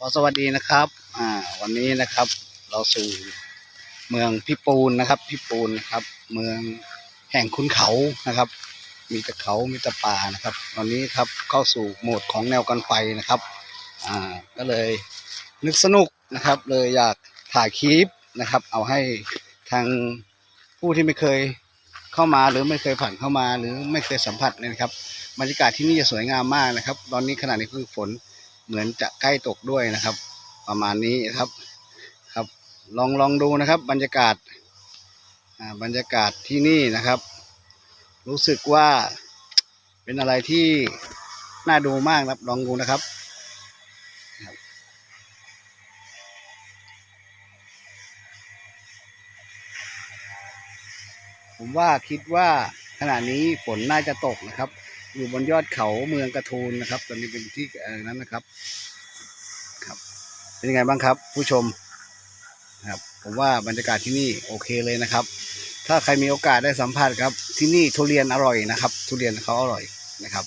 ขอสวัสดีนะครับอ่าวันนี้นะครับ เราสู่เมืองพิปูนนะครับพิปูนนะครับ เมืองแห่งคุณเขานะครับ มีแต่เขามีแต่ป่านะครับ ตอนนี้ครับเข้าสู่โหมดของแนวกันไฟนะครับอ่าก็เลยนึกสนุกนะครับ เลยอยากถ่ายคลิปนะครับ เอาให้ทางผู้ที่ไม่เคยเข้ามาหรือไม่เคยผ่านเข้ามาหรือไม่เคยสัมผัสเนี่ยนะครับบรรยากาศที่นี่จะสวยงามมากนะครับ ตอนนี้ขณะนี้คือฝน เหมือนจะใกล้ตกด้วยนะครับ ประมาณนี้ครับครับ ลองลองดูนะครับ บรรยากาศบรรยากาศที่นี่นะครับ รู้สึกว่าเป็นอะไรที่น่าดูมากครับลองดูนะครับผมว่าคิดว่า ขณะนี้ฝนน่าจะตกนะครับ อยู่บนยอดเขาเมืองกระทูลนะครับ ตอนนี้เป็นที่นั้นนะครับ ครับ เป็นยังไงบ้างครับ ผู้ชมครับผมว่าบรรยากาศที่นี่โอเคเลยนะครับ ถ้าใครมีโอกาสได้สัมผัสครับที่นี่ทุเรียนอร่อยนะครับ ทุเรียนเขาอร่อยนะครับ